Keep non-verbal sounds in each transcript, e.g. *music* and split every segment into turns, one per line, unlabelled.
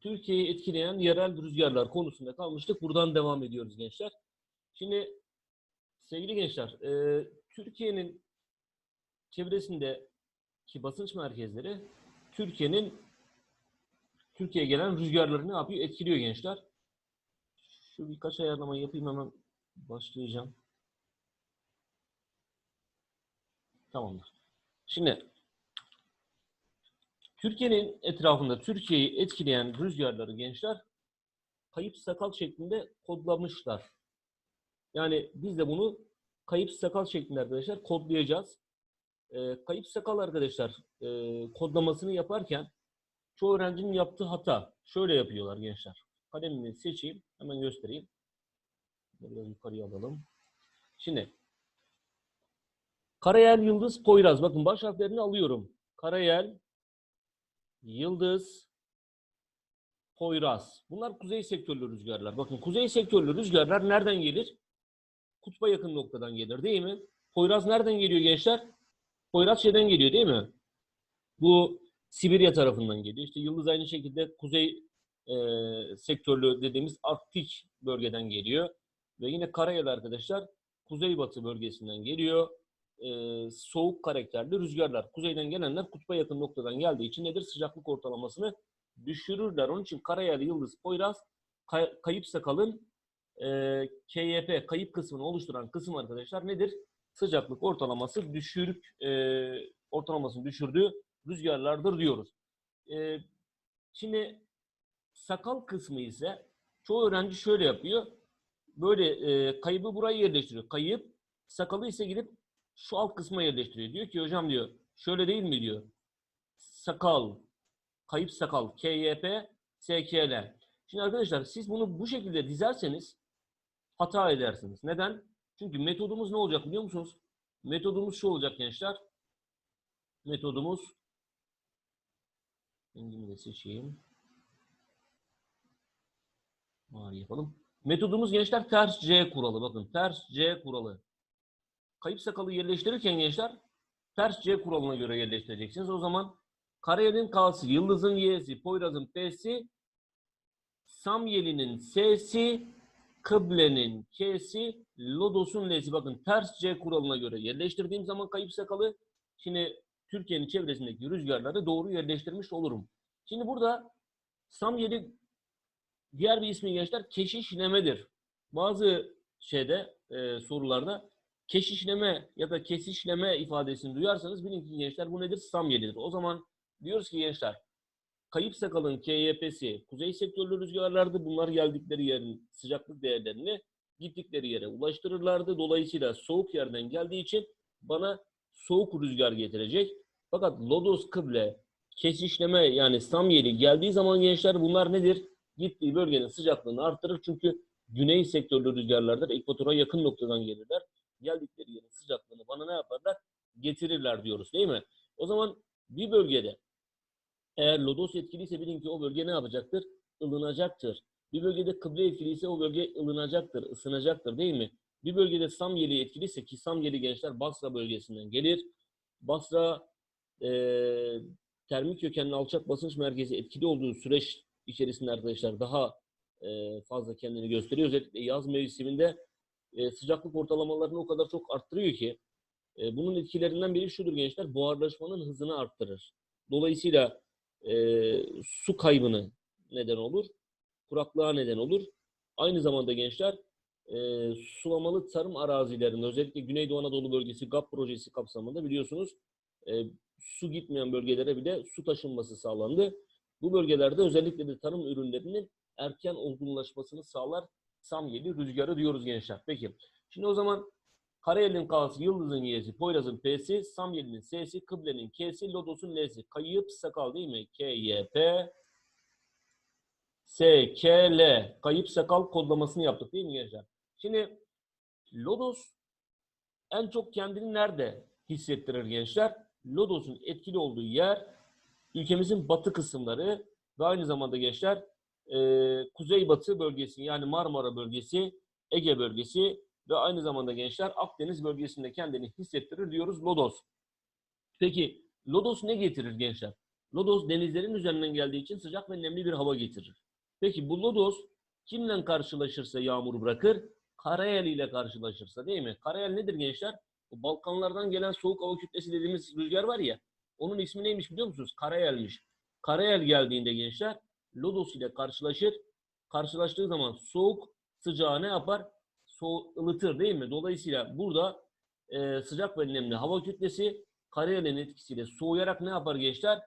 Türkiye'yi etkileyen yerel rüzgarlar konusunda kalmıştık. Buradan devam ediyoruz gençler. Şimdi sevgili gençler, e, Türkiye'nin çevresindeki basınç merkezleri Türkiye'nin Türkiye'ye gelen rüzgarları ne yapıyor? Etkiliyor gençler. Şu birkaç ayarlama yapayım hemen başlayacağım. Tamamdır. Şimdi Türkiye'nin etrafında Türkiye'yi etkileyen rüzgarları gençler kayıp sakal şeklinde kodlamışlar. Yani biz de bunu kayıp sakal şeklinde arkadaşlar kodlayacağız. Ee, kayıp sakal arkadaşlar e, kodlamasını yaparken çoğu öğrencinin yaptığı hata. Şöyle yapıyorlar gençler. Kalemimi seçeyim. Hemen göstereyim. Biraz yukarıya alalım. Şimdi Karayel, Yıldız, Poyraz. Bakın baş harflerini alıyorum. Karayel, Yıldız, Poyraz. Bunlar kuzey sektörlü rüzgarlar. Bakın kuzey sektörlü rüzgarlar nereden gelir? Kutba yakın noktadan gelir değil mi? Poyraz nereden geliyor gençler? Poyraz şeyden geliyor değil mi? Bu Sibirya tarafından geliyor. İşte Yıldız aynı şekilde kuzey e, sektörlü dediğimiz Arktik bölgeden geliyor. Ve yine Karayel arkadaşlar kuzeybatı bölgesinden geliyor. E, soğuk karakterli rüzgarlar. Kuzeyden gelenler kutba yakın noktadan geldiği için nedir? Sıcaklık ortalamasını düşürürler. Onun için Karayel, Yıldız, Poyraz kay- kayıp sakalın e, KYP kayıp kısmını oluşturan kısım arkadaşlar nedir? Sıcaklık ortalaması düşürük e, ortalamasını düşürdüğü rüzgarlardır diyoruz. E, şimdi sakal kısmı ise çoğu öğrenci şöyle yapıyor. Böyle e, kaybı buraya yerleştiriyor. Kayıp sakalı ise gidip şu alt kısma yerleştiriyor. Diyor ki hocam diyor şöyle değil mi diyor. Sakal, kayıp sakal, KYP, SKL. Şimdi arkadaşlar siz bunu bu şekilde dizerseniz hata edersiniz. Neden? Çünkü metodumuz ne olacak biliyor musunuz? Metodumuz şu olacak gençler. Metodumuz rengimi de seçeyim. Mavi yapalım. Metodumuz gençler ters C kuralı. Bakın ters C kuralı. Kayıp sakalı yerleştirirken gençler ters C kuralına göre yerleştireceksiniz. O zaman Karayel'in K'sı, Yıldız'ın Y'si, Poyraz'ın P'si, Samyeli'nin S'si, Kıble'nin K'si, Lodos'un L'si. Bakın ters C kuralına göre yerleştirdiğim zaman kayıp sakalı şimdi Türkiye'nin çevresindeki rüzgarları doğru yerleştirmiş olurum. Şimdi burada Samyeli diğer bir ismi gençler keşişlemedir. Bazı şeyde e, sorularda keşişleme ya da kesişleme ifadesini duyarsanız bilin ki gençler bu nedir? Samyelidir. O zaman diyoruz ki gençler kayıp sakalın KYP'si kuzey sektörlü rüzgarlardı. Bunlar geldikleri yerin sıcaklık değerlerini gittikleri yere ulaştırırlardı. Dolayısıyla soğuk yerden geldiği için bana soğuk rüzgar getirecek. Fakat lodos kıble kesişleme yani samyeli geldiği zaman gençler bunlar nedir? Gittiği bölgenin sıcaklığını arttırır. Çünkü güney sektörlü rüzgarlardır. Ekvatora yakın noktadan gelirler. Geldikleri yerin sıcaklığını bana ne yaparlar? Getirirler diyoruz değil mi? O zaman bir bölgede eğer lodos etkiliyse bilin ki o bölge ne yapacaktır? Ilınacaktır. Bir bölgede kıble etkiliyse o bölge ılınacaktır, ısınacaktır değil mi? Bir bölgede Samyeli etkiliyse ki Samyeli gençler Basra bölgesinden gelir. Basra eee termik kökenli alçak basınç merkezi etkili olduğu süreç içerisinde arkadaşlar daha eee, fazla kendini gösteriyor. Özellikle yaz mevsiminde eee, sıcaklık ortalamalarını o kadar çok arttırıyor ki eee, bunun etkilerinden biri şudur gençler buharlaşmanın hızını arttırır. Dolayısıyla eee, su kaybını neden olur, kuraklığa neden olur. Aynı zamanda gençler eee, sulamalı tarım arazilerinde özellikle Güneydoğu Anadolu bölgesi GAP projesi kapsamında biliyorsunuz eee, su gitmeyen bölgelere bile su taşınması sağlandı. Bu bölgelerde özellikle de tarım ürünlerinin erken olgunlaşmasını sağlar Samyeli rüzgarı diyoruz gençler. Peki. Şimdi o zaman Karayel'in K'sı, Yıldız'ın Y'si, Poyraz'ın P'si, Samyeli'nin S'si, Kıble'nin K'si, Lodos'un L'si. Kayıp sakal değil mi? K, Y, P, S, K, L. Kayıp sakal kodlamasını yaptık değil mi gençler? Şimdi Lodos en çok kendini nerede hissettirir gençler? Lodos'un etkili olduğu yer ülkemizin batı kısımları ve aynı zamanda gençler e, kuzeybatı bölgesi yani Marmara bölgesi, Ege bölgesi ve aynı zamanda gençler Akdeniz bölgesinde kendini hissettirir diyoruz Lodos. Peki Lodos ne getirir gençler? Lodos denizlerin üzerinden geldiği için sıcak ve nemli bir hava getirir. Peki bu lodos kimle karşılaşırsa yağmur bırakır? Karayel ile karşılaşırsa değil mi? Karayel nedir gençler? O Balkanlardan gelen soğuk hava kütlesi dediğimiz rüzgar var ya. Onun ismi neymiş biliyor musunuz? Karayel'miş. Karayel geldiğinde gençler lodos ile karşılaşır. Karşılaştığı zaman soğuk sıcağı ne yapar? Soğuk ılıtır değil mi? Dolayısıyla burada e, sıcak ve nemli hava kütlesi Karayel'in etkisiyle soğuyarak ne yapar gençler?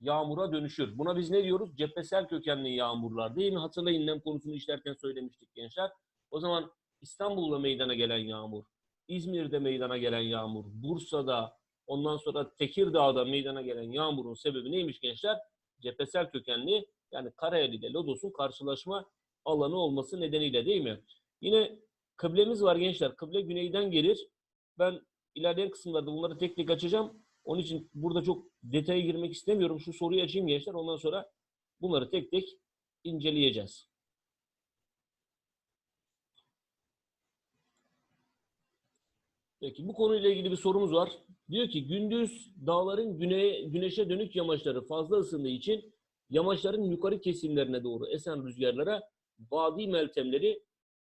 Yağmura dönüşür. Buna biz ne diyoruz? Cephesel kökenli yağmurlar değil mi? Hatırlayın nem konusunu işlerken söylemiştik gençler. O zaman İstanbul'da meydana gelen yağmur, İzmir'de meydana gelen yağmur, Bursa'da, ondan sonra Tekirdağ'da meydana gelen yağmurun sebebi neymiş gençler? Cephesel kökenli yani Karayel ile Lodos'un karşılaşma alanı olması nedeniyle değil mi? Yine kıblemiz var gençler. Kıble güneyden gelir. Ben ilerleyen kısımlarda bunları tek tek açacağım. Onun için burada çok detaya girmek istemiyorum. Şu soruyu açayım gençler. Ondan sonra bunları tek tek inceleyeceğiz. Peki bu konuyla ilgili bir sorumuz var. Diyor ki gündüz dağların güneye, güneşe dönük yamaçları fazla ısındığı için yamaçların yukarı kesimlerine doğru esen rüzgarlara vadi meltemleri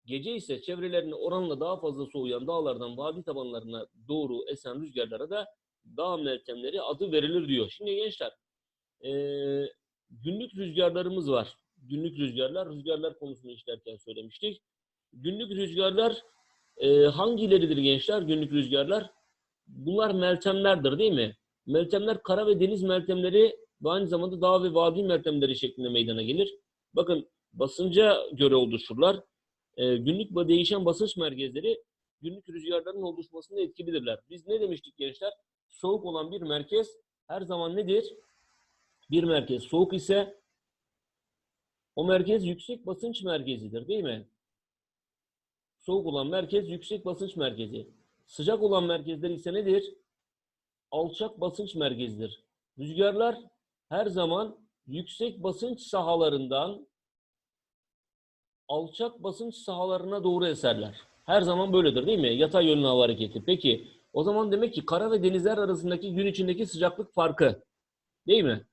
gece ise çevrelerine oranla daha fazla soğuyan dağlardan vadi tabanlarına doğru esen rüzgarlara da dağ meltemleri adı verilir diyor. Şimdi gençler eee, günlük rüzgarlarımız var. Günlük rüzgarlar, rüzgarlar konusunu işlerken söylemiştik. Günlük rüzgarlar e, hangileridir gençler günlük rüzgarlar? Bunlar meltemlerdir değil mi? Meltemler kara ve deniz meltemleri ve aynı zamanda dağ ve vadi meltemleri şeklinde meydana gelir. Bakın basınca göre oluşurlar. E, günlük değişen basınç merkezleri günlük rüzgarların oluşmasında etkilidirler. Biz ne demiştik gençler? Soğuk olan bir merkez her zaman nedir? Bir merkez soğuk ise o merkez yüksek basınç merkezidir değil mi? Soğuk olan merkez yüksek basınç merkezi. Sıcak olan merkezler ise nedir? Alçak basınç merkezidir. Rüzgarlar her zaman yüksek basınç sahalarından alçak basınç sahalarına doğru eserler. Her zaman böyledir değil mi? Yatay yönlü hava hareketi. Peki o zaman demek ki kara ve denizler arasındaki gün içindeki sıcaklık farkı değil mi?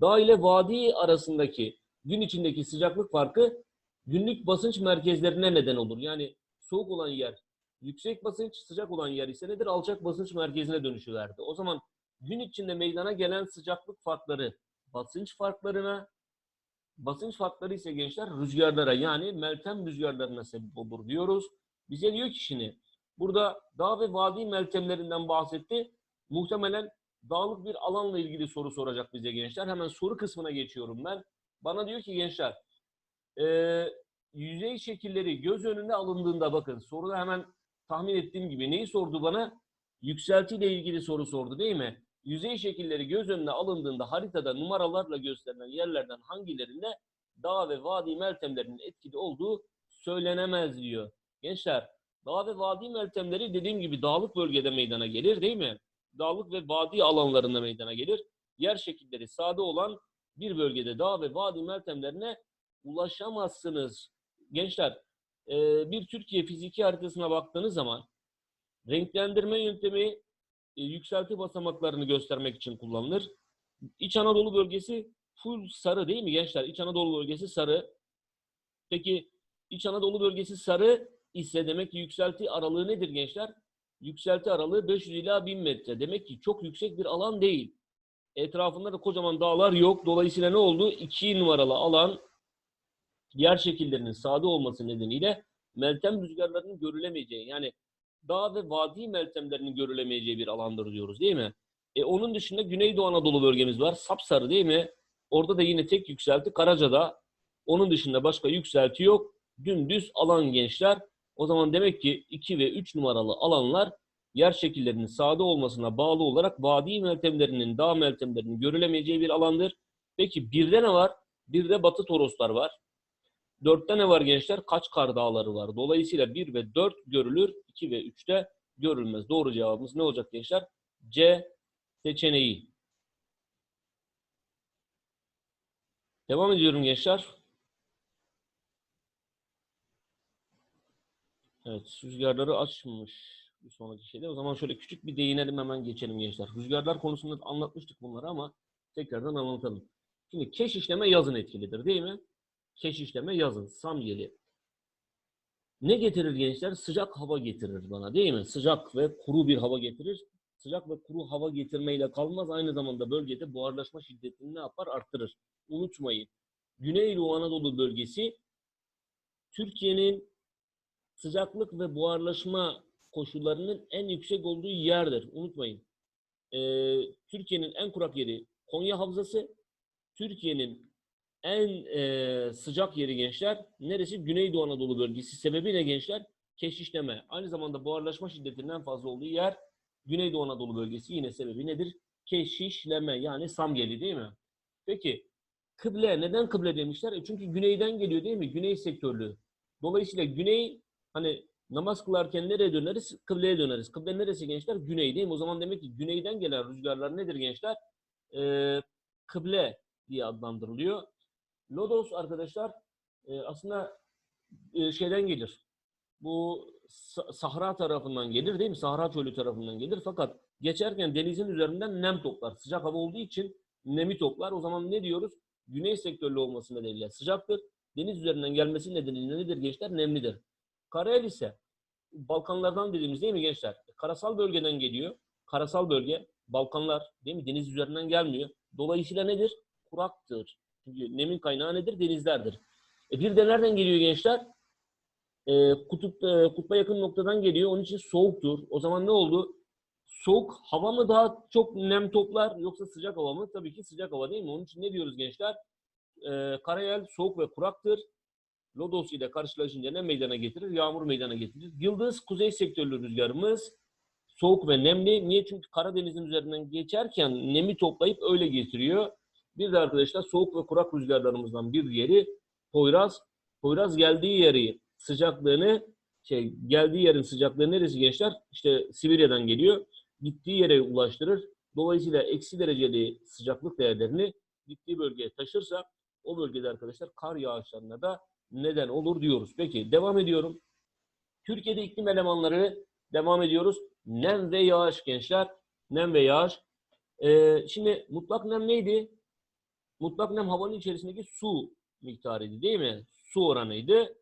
Dağ ile vadi arasındaki gün içindeki sıcaklık farkı günlük basınç merkezlerine neden olur. Yani soğuk olan yer yüksek basınç, sıcak olan yer ise nedir? Alçak basınç merkezine dönüşüverdi. O zaman gün içinde meydana gelen sıcaklık farkları basınç farklarına, basınç farkları ise gençler rüzgarlara yani meltem rüzgarlarına sebep olur diyoruz. Bize diyor ki şimdi burada dağ ve vadi meltemlerinden bahsetti. Muhtemelen dağlık bir alanla ilgili soru soracak bize gençler. Hemen soru kısmına geçiyorum ben. Bana diyor ki gençler eee yüzey şekilleri göz önüne alındığında bakın soruda hemen tahmin ettiğim gibi neyi sordu bana? Yükselti ile ilgili soru sordu değil mi? Yüzey şekilleri göz önüne alındığında haritada numaralarla gösterilen yerlerden hangilerinde dağ ve vadi meltemlerinin etkili olduğu söylenemez diyor. Gençler dağ ve vadi meltemleri dediğim gibi dağlık bölgede meydana gelir değil mi? Dağlık ve vadi alanlarında meydana gelir. Yer şekilleri sade olan bir bölgede dağ ve vadi meltemlerine ulaşamazsınız. Gençler, bir Türkiye fiziki haritasına baktığınız zaman renklendirme yöntemi yükselti basamaklarını göstermek için kullanılır. İç Anadolu bölgesi full sarı değil mi gençler? İç Anadolu bölgesi sarı. Peki İç Anadolu bölgesi sarı ise demek ki yükselti aralığı nedir gençler? Yükselti aralığı 500 ila 1000 metre. Demek ki çok yüksek bir alan değil. Etrafında da kocaman dağlar yok. Dolayısıyla ne oldu? 2 numaralı alan yer şekillerinin sade olması nedeniyle meltem rüzgarlarının görülemeyeceği yani dağ ve vadi meltemlerinin görülemeyeceği bir alandır diyoruz değil mi? E, onun dışında Güneydoğu Anadolu bölgemiz var. Sapsarı değil mi? Orada da yine tek yükselti Karaca'da. Onun dışında başka yükselti yok. Dümdüz alan gençler. O zaman demek ki 2 ve 3 numaralı alanlar yer şekillerinin sade olmasına bağlı olarak vadi meltemlerinin, dağ meltemlerinin görülemeyeceği bir alandır. Peki birde ne var? Bir de Batı Toroslar var. Dörtte ne var gençler? Kaçkar dağları var. Dolayısıyla 1 ve 4 görülür, 2 ve 3'te görülmez. Doğru cevabımız ne olacak gençler? C seçeneği. Devam ediyorum gençler. Evet, rüzgarları açmış bir sonraki şeyde. O zaman şöyle küçük bir değinelim hemen geçelim gençler. Rüzgarlar konusunda anlatmıştık bunları ama Tekrardan anlatalım. Şimdi keş işleme yazın etkilidir değil mi? Keş işleme yazın. Samyeli. Ne getirir gençler? Sıcak hava getirir bana değil mi? Sıcak ve kuru bir hava getirir. Sıcak ve kuru hava getirmeyle kalmaz. Aynı zamanda bölgede buharlaşma şiddetini ne yapar? Arttırır. Unutmayın. Güneydoğu Anadolu bölgesi Türkiye'nin sıcaklık ve buharlaşma koşullarının en yüksek olduğu yerdir. Unutmayın. Ee, Türkiye'nin en kurak yeri Konya Havzası. Türkiye'nin en e, sıcak yeri gençler neresi? Güneydoğu Anadolu bölgesi. Sebebi ne gençler? Keşişleme. Aynı zamanda buharlaşma şiddetinin en fazla olduğu yer Güneydoğu Anadolu bölgesi. Yine sebebi nedir? Keşişleme yani Samyeli değil mi? Peki kıble neden kıble demişler? E çünkü güneyden geliyor değil mi? Güney sektörlü. Dolayısıyla güney hani namaz kılarken nereye döneriz? Kıbleye döneriz. Kıble neresi gençler? Güney değil mi? O zaman demek ki güneyden gelen rüzgarlar nedir gençler? Ee, kıble diye adlandırılıyor. Lodos arkadaşlar e, aslında e, şeyden gelir. Bu Sa- Sahra tarafından gelir değil mi? Sahra çölü tarafından gelir. Fakat geçerken denizin üzerinden nem toplar. Sıcak hava olduğu için nemi toplar. O zaman ne diyoruz? Güney sektörlü olması nedeniyle sıcaktır. Deniz üzerinden gelmesi nedeniyle nedir gençler? Nemlidir. Karayel ise Balkanlardan dediğimiz değil mi gençler? Karasal bölgeden geliyor. Karasal bölge Balkanlar değil mi? Deniz üzerinden gelmiyor. Dolayısıyla nedir? Kuraktır. Çünkü nemin kaynağı nedir? Denizlerdir. E bir de nereden geliyor gençler? E, kutup, e, kutba yakın noktadan geliyor. Onun için soğuktur. O zaman ne oldu? Soğuk hava mı daha çok nem toplar yoksa sıcak hava mı? Tabii ki sıcak hava değil mi? Onun için ne diyoruz gençler? E, Karayel soğuk ve kuraktır. Lodos ile karşılaşınca ne meydana getirir? Yağmur meydana getirir. Yıldız kuzey sektörlü rüzgarımız soğuk ve nemli. Niye? Çünkü Karadeniz'in üzerinden geçerken nemi toplayıp öyle getiriyor. Bir de arkadaşlar soğuk ve kurak rüzgarlarımızdan bir diğeri Poyraz. Poyraz geldiği yeri sıcaklığını şey geldiği yerin sıcaklığı neresi gençler? İşte Sibirya'dan geliyor. Gittiği yere ulaştırır. Dolayısıyla eksi dereceli sıcaklık değerlerini gittiği bölgeye taşırsa o bölgede arkadaşlar kar yağışlarına da neden olur diyoruz. Peki devam ediyorum. Türkiye'de iklim elemanları devam ediyoruz. Nem ve yağış gençler. Nem ve yağış. Ee, şimdi mutlak nem neydi? Mutlak nem havanın içerisindeki su miktarıydı değil mi? Su oranıydı.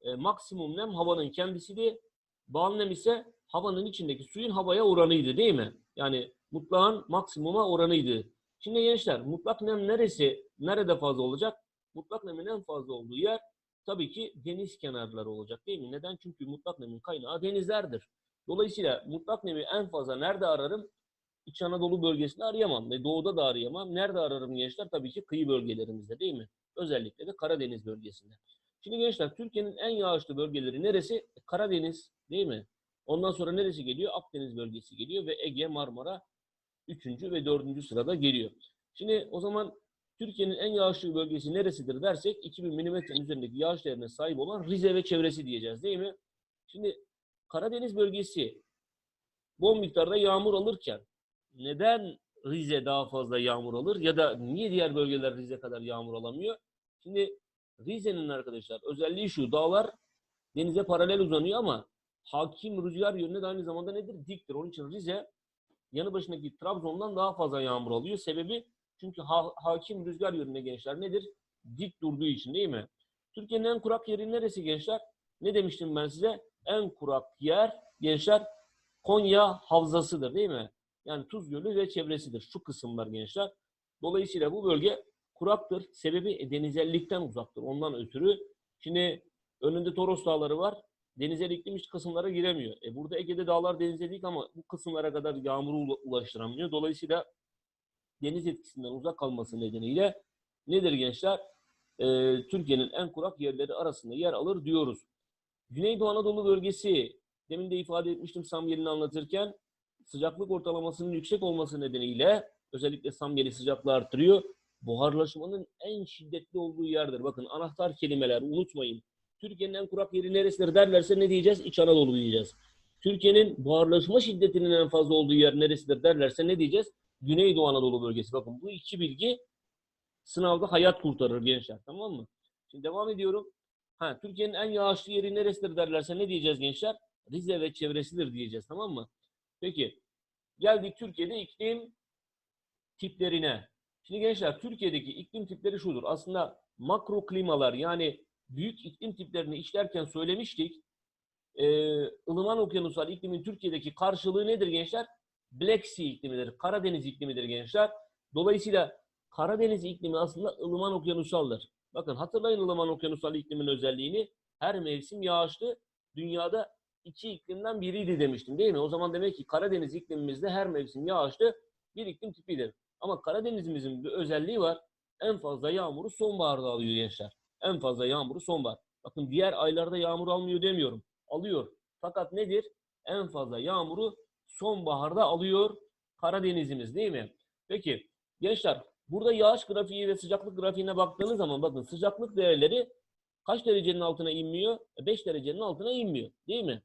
Ee, maksimum nem havanın kendisiydi. Bağlı nem ise havanın içindeki suyun havaya oranıydı değil mi? Yani mutlağın maksimuma oranıydı. Şimdi gençler mutlak nem neresi, nerede fazla olacak? Mutlak nemin en fazla olduğu yer tabii ki deniz kenarları olacak değil mi? Neden? Çünkü mutlak nemin kaynağı denizlerdir. Dolayısıyla mutlak nemi en fazla nerede ararım? İç Anadolu bölgesinde arayamam ve doğuda da arayamam. Nerede ararım gençler? Tabii ki kıyı bölgelerimizde değil mi? Özellikle de Karadeniz bölgesinde. Şimdi gençler Türkiye'nin en yağışlı bölgeleri neresi? Karadeniz değil mi? Ondan sonra neresi geliyor? Akdeniz bölgesi geliyor ve Ege, Marmara 3. ve 4. sırada geliyor. Şimdi o zaman Türkiye'nin en yağışlı bölgesi neresidir dersek 2000 milimetrenin üzerindeki yağış değerine sahip olan Rize ve çevresi diyeceğiz değil mi? Şimdi Karadeniz bölgesi bol miktarda yağmur alırken neden Rize daha fazla yağmur alır ya da niye diğer bölgeler Rize kadar yağmur alamıyor? Şimdi Rize'nin arkadaşlar özelliği şu dağlar denize paralel uzanıyor ama hakim rüzgar yönüne de aynı zamanda nedir? Diktir. Onun için Rize yanı başındaki Trabzon'dan daha fazla yağmur alıyor. Sebebi çünkü ha- hakim rüzgar yönüne gençler nedir? Dik durduğu için değil mi? Türkiye'nin en kurak yeri neresi gençler? Ne demiştim ben size? En kurak yer gençler Konya Havzası'dır değil mi? Yani Tuz Gölü ve çevresidir. Şu kısımlar gençler. Dolayısıyla bu bölge kuraktır. Sebebi e, denizellikten uzaktır. Ondan ötürü. Şimdi önünde Toros Dağları var. Denizel iklim iç kısımlara giremiyor. E burada Ege'de dağlar denizelik ama bu kısımlara kadar yağmuru ula- ulaştıramıyor. Dolayısıyla deniz etkisinden uzak kalması nedeniyle nedir gençler? Ee, Türkiye'nin en kurak yerleri arasında yer alır diyoruz. Güneydoğu Anadolu bölgesi, demin de ifade etmiştim Samyeli'ni anlatırken, sıcaklık ortalamasının yüksek olması nedeniyle özellikle Samyeli sıcaklığı artırıyor. Buharlaşmanın en şiddetli olduğu yerdir. Bakın anahtar kelimeler unutmayın. Türkiye'nin en kurak yeri neresidir derlerse ne diyeceğiz? İç Anadolu diyeceğiz. Türkiye'nin buharlaşma şiddetinin en fazla olduğu yer neresidir derlerse ne diyeceğiz? Güneydoğu Anadolu bölgesi. Bakın bu iki bilgi sınavda hayat kurtarır gençler. Tamam mı? Şimdi devam ediyorum. Ha, Türkiye'nin en yağışlı yeri neresidir derlerse ne diyeceğiz gençler? Rize ve çevresidir diyeceğiz. Tamam mı? Peki. Geldik Türkiye'de iklim tiplerine. Şimdi gençler Türkiye'deki iklim tipleri şudur. Aslında makro klimalar yani büyük iklim tiplerini işlerken söylemiştik. Ee, ılıman okyanusal iklimin Türkiye'deki karşılığı nedir gençler? Black Sea iklimidir. Karadeniz iklimidir gençler. Dolayısıyla Karadeniz iklimi aslında ılıman okyanusaldır. Bakın hatırlayın ılıman okyanusal iklimin özelliğini. Her mevsim yağışlı. Dünyada iki iklimden biriydi demiştim değil mi? O zaman demek ki Karadeniz iklimimizde her mevsim yağışlı bir iklim tipidir. Ama Karadenizimizin bir özelliği var. En fazla yağmuru sonbaharda alıyor gençler. En fazla yağmuru sonbahar. Bakın diğer aylarda yağmur almıyor demiyorum. Alıyor. Fakat nedir? En fazla yağmuru sonbaharda alıyor Karadenizimiz değil mi? Peki gençler burada yağış grafiği ve sıcaklık grafiğine baktığınız zaman bakın sıcaklık değerleri kaç derecenin altına inmiyor? 5 derecenin altına inmiyor değil mi?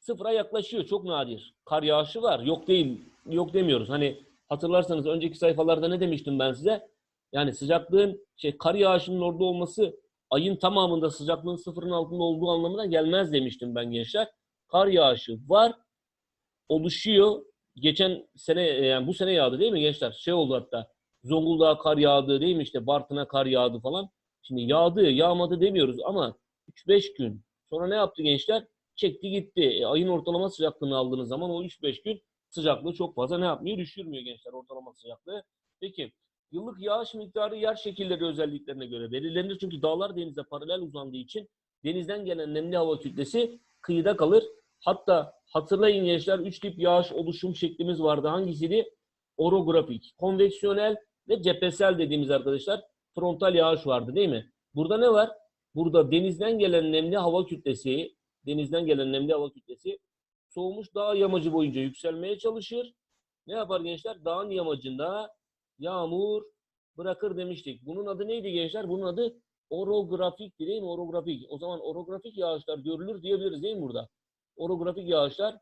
Sıfıra yaklaşıyor çok nadir. Kar yağışı var. Yok değil. Yok demiyoruz. Hani hatırlarsanız önceki sayfalarda ne demiştim ben size? Yani sıcaklığın şey kar yağışının orada olması ayın tamamında sıcaklığın sıfırın altında olduğu anlamına gelmez demiştim ben gençler. Kar yağışı var, oluşuyor. Geçen sene yani bu sene yağdı değil mi gençler? Şey oldu hatta. Zonguldak'a kar yağdı değil mi işte Bartın'a kar yağdı falan. Şimdi yağdı, yağmadı demiyoruz ama 3-5 gün sonra ne yaptı gençler? Çekti gitti. E, ayın ortalama sıcaklığını aldığınız zaman o 3-5 gün sıcaklığı çok fazla ne yapmıyor? Düşürmüyor gençler ortalama sıcaklığı. Peki Yıllık yağış miktarı yer şekilleri özelliklerine göre belirlenir. Çünkü dağlar denize paralel uzandığı için denizden gelen nemli hava kütlesi kıyıda kalır. Hatta hatırlayın gençler 3 tip yağış oluşum şeklimiz vardı. Hangisiydi? Orografik, konveksiyonel ve cephesel dediğimiz arkadaşlar frontal yağış vardı değil mi? Burada ne var? Burada denizden gelen nemli hava kütlesi, denizden gelen nemli hava kütlesi soğumuş dağ yamacı boyunca yükselmeye çalışır. Ne yapar gençler? Dağın yamacında yağmur bırakır demiştik. Bunun adı neydi gençler? Bunun adı orografik değil mi? Orografik. O zaman orografik yağışlar görülür diyebiliriz değil mi burada? Orografik yağışlar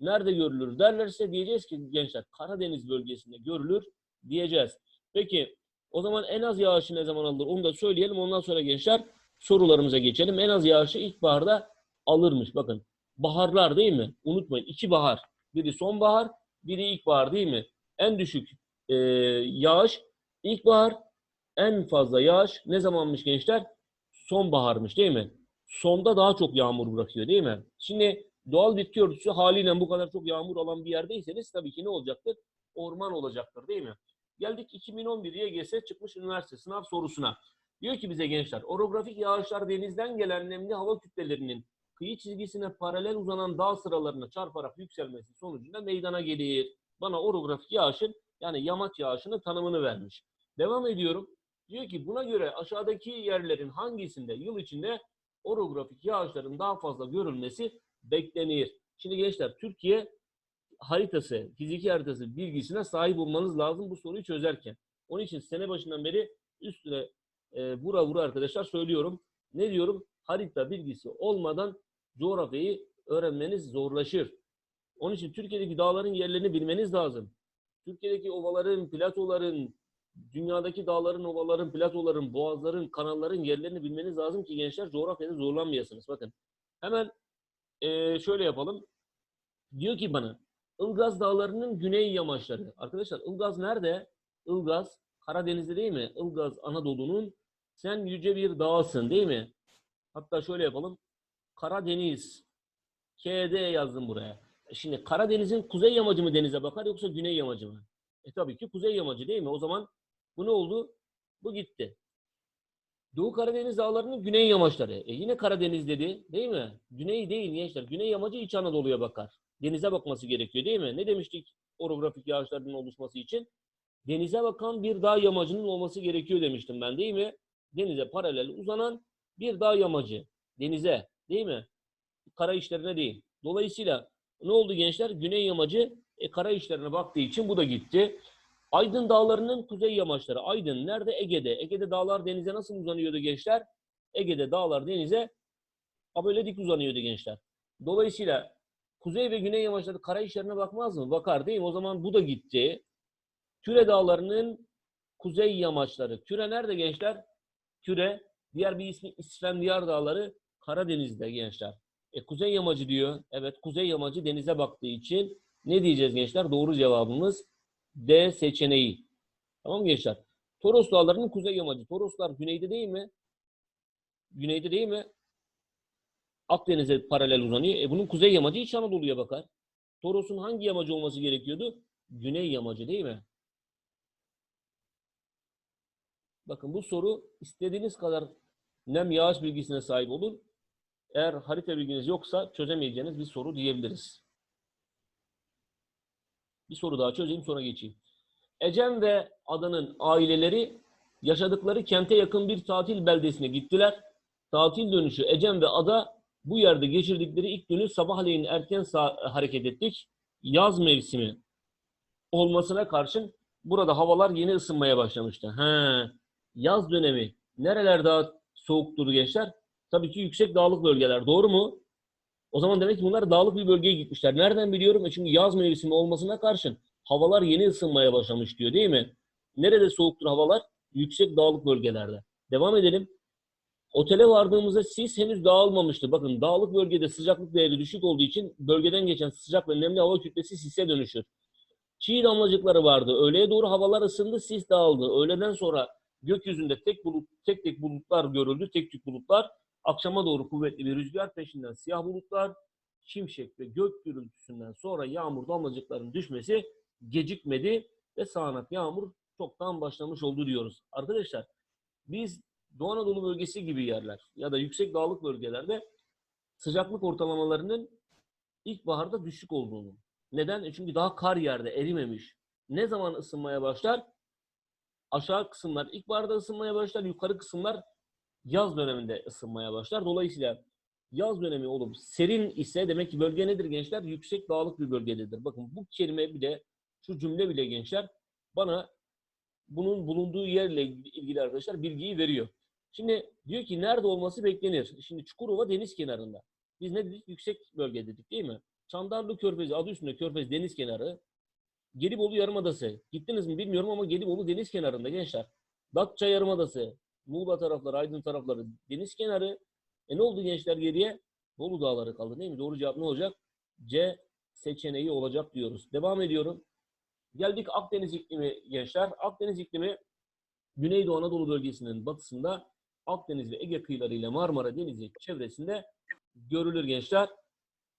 nerede görülür derlerse diyeceğiz ki gençler Karadeniz bölgesinde görülür diyeceğiz. Peki o zaman en az yağışı ne zaman alır? Onu da söyleyelim. Ondan sonra gençler sorularımıza geçelim. En az yağışı ilkbaharda alırmış. Bakın baharlar değil mi? Unutmayın iki bahar. Biri sonbahar, biri ilkbahar değil mi? En düşük e, yağış ilkbahar, en fazla yağış ne zamanmış gençler? Sonbaharmış değil mi? Sonda daha çok yağmur bırakıyor değil mi? Şimdi doğal bitki örtüsü haliyle bu kadar çok yağmur alan bir yerdeyseniz tabii ki ne olacaktır? Orman olacaktır değil mi? Geldik 2011 YGS çıkmış üniversite sınav sorusuna. Diyor ki bize gençler, orografik yağışlar denizden gelen nemli hava kütlelerinin kıyı çizgisine paralel uzanan dağ sıralarına çarparak yükselmesi sonucunda meydana gelir. Bana orografik yağışın yani yamaç yağışının tanımını vermiş. Devam ediyorum. Diyor ki buna göre aşağıdaki yerlerin hangisinde yıl içinde orografik yağışların daha fazla görülmesi beklenir. Şimdi gençler Türkiye haritası, fiziki haritası bilgisine sahip olmanız lazım bu soruyu çözerken. Onun için sene başından beri üstüne e, vura vura arkadaşlar söylüyorum. Ne diyorum? Harita bilgisi olmadan coğrafyayı öğrenmeniz zorlaşır. Onun için Türkiye'deki dağların yerlerini bilmeniz lazım. Türkiye'deki ovaların, platoların, dünyadaki dağların, ovaların, platoların, boğazların, kanalların yerlerini bilmeniz lazım ki gençler coğrafyada zorlanmayasınız. Bakın hemen e, şöyle yapalım. Diyor ki bana Ilgaz Dağları'nın güney yamaçları. Arkadaşlar Ilgaz nerede? Ilgaz Karadeniz'de değil mi? Ilgaz Anadolu'nun sen yüce bir dağsın değil mi? Hatta şöyle yapalım. Karadeniz KD yazdım buraya. Şimdi Karadeniz'in kuzey yamacı mı denize bakar yoksa güney yamacı mı? E tabii ki kuzey yamacı değil mi? O zaman bu ne oldu? Bu gitti. Doğu Karadeniz dağlarının güney yamaçları. E yine Karadeniz dedi değil mi? Güney değil gençler. Güney yamacı İç Anadolu'ya bakar. Denize bakması gerekiyor değil mi? Ne demiştik orografik yağışların oluşması için? Denize bakan bir dağ yamacının olması gerekiyor demiştim ben değil mi? Denize paralel uzanan bir dağ yamacı. Denize değil mi? Kara işlerine değil. Dolayısıyla ne oldu gençler? Güney yamacı e, kara işlerine baktığı için bu da gitti. Aydın dağlarının kuzey yamaçları. Aydın nerede? Ege'de. Ege'de dağlar denize nasıl uzanıyordu gençler? Ege'de dağlar denize ha böyle dik uzanıyordu gençler. Dolayısıyla kuzey ve güney yamaçları kara işlerine bakmaz mı? Bakar değil mi? O zaman bu da gitti. Küre dağlarının kuzey yamaçları. Küre nerede gençler? Küre diğer bir ismi İsfendiyar dağları Karadeniz'de gençler. E, kuzey yamacı diyor. Evet kuzey yamacı denize baktığı için ne diyeceğiz gençler? Doğru cevabımız D seçeneği. Tamam mı gençler? Toros Dağları'nın kuzey yamacı. Toroslar güneyde değil mi? Güneyde değil mi? Akdeniz'e paralel uzanıyor. E bunun kuzey yamacı İç Anadolu'ya bakar. Toros'un hangi yamacı olması gerekiyordu? Güney yamacı değil mi? Bakın bu soru istediğiniz kadar nem yağış bilgisine sahip olun. Eğer harita bilginiz yoksa çözemeyeceğiniz bir soru diyebiliriz. Bir soru daha çözeyim sonra geçeyim. Ecem ve Adan'ın aileleri yaşadıkları kente yakın bir tatil beldesine gittiler. Tatil dönüşü Ecem ve Ada bu yerde geçirdikleri ilk günü sabahleyin erken hareket ettik. Yaz mevsimi olmasına karşın burada havalar yeni ısınmaya başlamıştı. He, yaz dönemi. Nereler daha soğuktur gençler? Tabii ki yüksek dağlık bölgeler. Doğru mu? O zaman demek ki bunlar dağlık bir bölgeye gitmişler. Nereden biliyorum? E çünkü yaz mevsimi olmasına karşın havalar yeni ısınmaya başlamış diyor değil mi? Nerede soğuktur havalar? Yüksek dağlık bölgelerde. Devam edelim. Otele vardığımızda sis henüz dağılmamıştı. Bakın dağlık bölgede sıcaklık değeri düşük olduğu için bölgeden geçen sıcak ve nemli hava kütlesi sise dönüşür. Çiğ damlacıkları vardı. Öğleye doğru havalar ısındı, sis dağıldı. Öğleden sonra gökyüzünde tek bulut, tek tek bulutlar görüldü, tek tük bulutlar. Akşama doğru kuvvetli bir rüzgar peşinden siyah bulutlar, şimşek ve gök gürültüsünden sonra yağmur damlacıklarının düşmesi gecikmedi ve sağanak yağmur çoktan başlamış oldu diyoruz. Arkadaşlar biz Doğu Anadolu bölgesi gibi yerler ya da yüksek dağlık bölgelerde sıcaklık ortalamalarının ilkbaharda düşük olduğunu. Neden? E çünkü daha kar yerde erimemiş. Ne zaman ısınmaya başlar? Aşağı kısımlar ilkbaharda ısınmaya başlar, yukarı kısımlar yaz döneminde ısınmaya başlar. Dolayısıyla yaz dönemi olup serin ise demek ki bölge nedir gençler? Yüksek dağlık bir bölgededir. Bakın bu kelime bile, şu cümle bile gençler bana bunun bulunduğu yerle ilgili arkadaşlar bilgiyi veriyor. Şimdi diyor ki nerede olması beklenir? Şimdi Çukurova deniz kenarında. Biz ne dedik? Yüksek bölge dedik değil mi? Çandarlı Körfezi adı üstünde Körfez deniz kenarı. Gelibolu Yarımadası. Gittiniz mi bilmiyorum ama Gelibolu deniz kenarında gençler. Datça Yarımadası, Muğla tarafları, Aydın tarafları deniz kenarı. E ne oldu gençler geriye? Bolu Dağları kaldı değil mi? Doğru cevap ne olacak? C seçeneği olacak diyoruz. Devam ediyorum. Geldik Akdeniz iklimi gençler. Akdeniz iklimi Güneydoğu Anadolu bölgesinin batısında Akdeniz ve Ege kıyılarıyla Marmara Denizi çevresinde görülür gençler.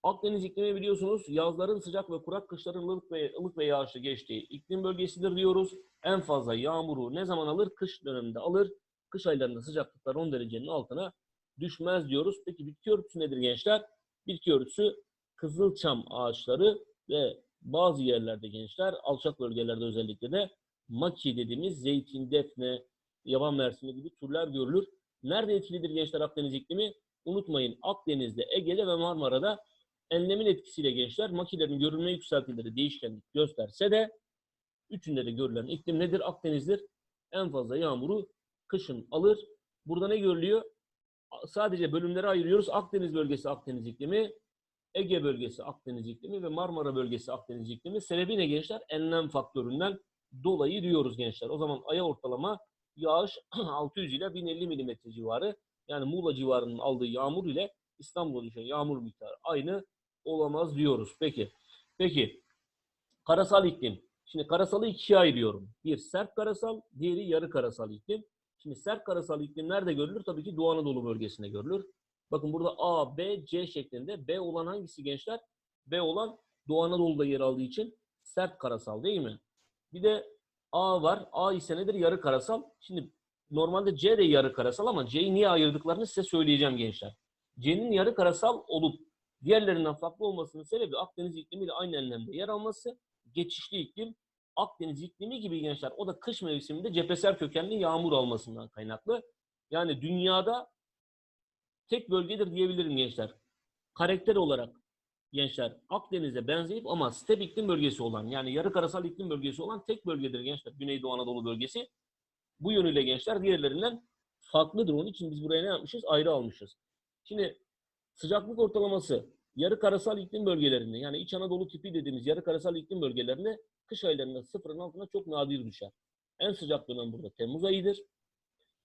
Akdeniz iklimi biliyorsunuz yazların sıcak ve kurak, kışların ılık ve, ılık ve yağışlı geçtiği iklim bölgesidir diyoruz. En fazla yağmuru ne zaman alır? Kış döneminde alır. Kış aylarında sıcaklıklar 10 derecenin altına düşmez diyoruz. Peki bitki örtüsü nedir gençler? Bitki örtüsü kızılçam ağaçları ve bazı yerlerde gençler, alçak bölgelerde özellikle de maki dediğimiz zeytin, defne, yaban mersini gibi türler görülür. Nerede etkilidir gençler Akdeniz iklimi? Unutmayın Akdeniz'de, Ege'de ve Marmara'da enlemin etkisiyle gençler makilerin görünme yükseltileri değişkenlik gösterse de üçünde de görülen iklim nedir? Akdeniz'dir. En fazla yağmuru kışın alır. Burada ne görülüyor? Sadece bölümlere ayırıyoruz. Akdeniz bölgesi Akdeniz iklimi, Ege bölgesi Akdeniz iklimi ve Marmara bölgesi Akdeniz iklimi. Sebebi ne gençler? Enlem faktöründen dolayı diyoruz gençler. O zaman aya ortalama yağış *clears throat* 600 ile 1050 milimetre civarı. Yani Muğla civarının aldığı yağmur ile İstanbul'a düşen yağmur miktarı aynı olamaz diyoruz. Peki. Peki. Karasal iklim. Şimdi karasalı ikiye ayırıyorum. Bir sert karasal, diğeri yarı karasal iklim. Şimdi sert karasal iklim nerede görülür? Tabii ki Doğu Anadolu bölgesinde görülür. Bakın burada A, B, C şeklinde. B olan hangisi gençler? B olan Doğu Anadolu'da yer aldığı için sert karasal değil mi? Bir de A var. A ise nedir? Yarı karasal. Şimdi normalde C de yarı karasal ama C'yi niye ayırdıklarını size söyleyeceğim gençler. C'nin yarı karasal olup diğerlerinden farklı olmasının sebebi Akdeniz iklimiyle aynı enlemde yer alması. Geçişli iklim. Akdeniz iklimi gibi gençler o da kış mevsiminde cephesel kökenli yağmur almasından kaynaklı. Yani dünyada tek bölgedir diyebilirim gençler. Karakter olarak gençler Akdeniz'e benzeyip ama step iklim bölgesi olan yani yarı karasal iklim bölgesi olan tek bölgedir gençler. Güneydoğu Anadolu bölgesi. Bu yönüyle gençler diğerlerinden farklıdır. Onun için biz buraya ne yapmışız? Ayrı almışız. Şimdi sıcaklık ortalaması yarı karasal iklim bölgelerinde yani İç Anadolu tipi dediğimiz yarı karasal iklim bölgelerinde kış aylarında sıfırın altına çok nadir düşer. En sıcak dönem burada Temmuz ayıdır.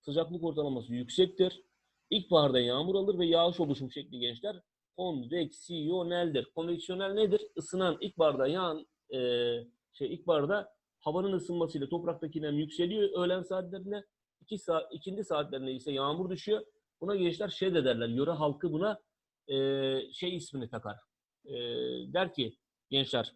Sıcaklık ortalaması yüksektir. İlkbaharda yağmur alır ve yağış oluşum şekli gençler konveksiyoneldir. Konveksiyonel nedir? Isınan ilkbaharda yağan e, şey ilkbaharda havanın ısınmasıyla topraktaki nem yükseliyor öğlen saatlerinde. İki saat, ikindi saatlerinde ise yağmur düşüyor. Buna gençler şey de derler. Yöre halkı buna e, şey ismini takar. E, der ki gençler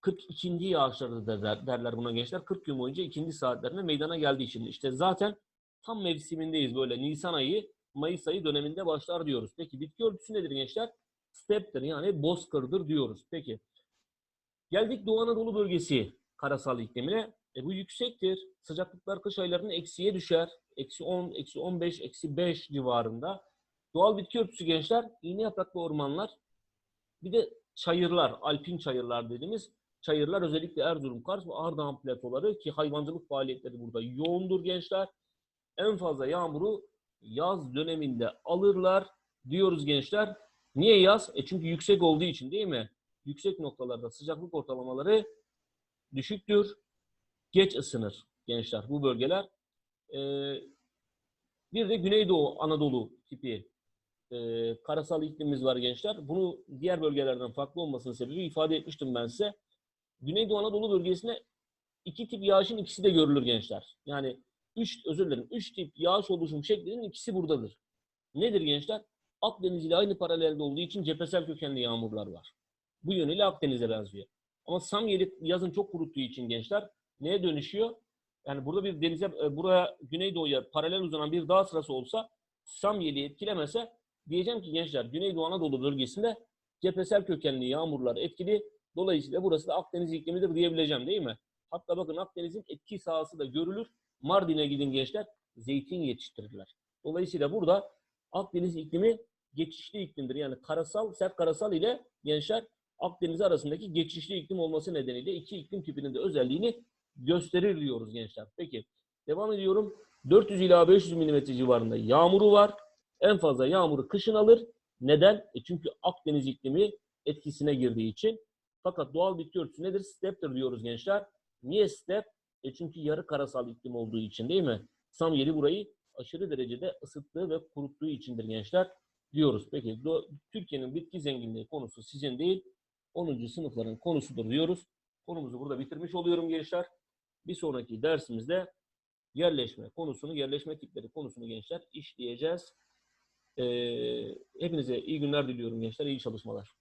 42. yağışları da der, derler buna gençler. 40 gün boyunca ikindi saatlerinde meydana geldiği için. İşte zaten tam mevsimindeyiz böyle. Nisan ayı, Mayıs ayı döneminde başlar diyoruz. Peki bitki örtüsü nedir gençler? Step'tir yani bozkırdır diyoruz. Peki geldik Doğu Anadolu bölgesi karasal iklimine. E bu yüksektir. Sıcaklıklar kış aylarında eksiye düşer. Eksi 10, eksi 15, eksi 5 civarında. Doğal bitki örtüsü gençler, iğne yapraklı ormanlar. Bir de çayırlar, alpin çayırlar dediğimiz çayırlar özellikle Erzurum, Kars ve Ardahan platoları ki hayvancılık faaliyetleri burada yoğundur gençler. En fazla yağmuru yaz döneminde alırlar diyoruz gençler. Niye yaz? E çünkü yüksek olduğu için değil mi? Yüksek noktalarda sıcaklık ortalamaları düşüktür. Geç ısınır gençler bu bölgeler. Ee, bir de Güneydoğu Anadolu tipi e, karasal iklimimiz var gençler. Bunu diğer bölgelerden farklı olmasının sebebi ifade etmiştim ben size. Güneydoğu Anadolu bölgesinde iki tip yağışın ikisi de görülür gençler. Yani üç, özür dilerim, üç tip yağış oluşum şeklinin ikisi buradadır. Nedir gençler? Akdeniz ile aynı paralelde olduğu için cephesel kökenli yağmurlar var. Bu yönüyle Akdeniz'e benziyor. Ama Samyeli yazın çok kuruttuğu için gençler neye dönüşüyor? Yani burada bir denize, e, buraya Güneydoğu'ya paralel uzanan bir dağ sırası olsa Samyeli etkilemese diyeceğim ki gençler Güneydoğu Anadolu bölgesinde cephesel kökenli yağmurlar etkili. Dolayısıyla burası da Akdeniz iklimidir diyebileceğim değil mi? Hatta bakın Akdeniz'in etki sahası da görülür. Mardin'e gidin gençler zeytin yetiştirirler. Dolayısıyla burada Akdeniz iklimi geçişli iklimdir. Yani karasal, sert karasal ile gençler Akdeniz arasındaki geçişli iklim olması nedeniyle iki iklim tipinin de özelliğini gösterir diyoruz gençler. Peki devam ediyorum. 400 ila 500 mm civarında yağmuru var. En fazla yağmuru kışın alır. Neden? E çünkü Akdeniz iklimi etkisine girdiği için. Fakat doğal bitki örtüsü nedir? Step'tir diyoruz gençler. Niye step? E çünkü yarı karasal iklim olduğu için değil mi? Samyeli burayı aşırı derecede ısıttığı ve kuruttuğu içindir gençler diyoruz. Peki Türkiye'nin bitki zenginliği konusu sizin değil 10. sınıfların konusudur diyoruz. Konumuzu burada bitirmiş oluyorum gençler. Bir sonraki dersimizde yerleşme konusunu, yerleşme tipleri konusunu gençler işleyeceğiz. Ee, hepinize iyi günler diliyorum gençler, iyi çalışmalar.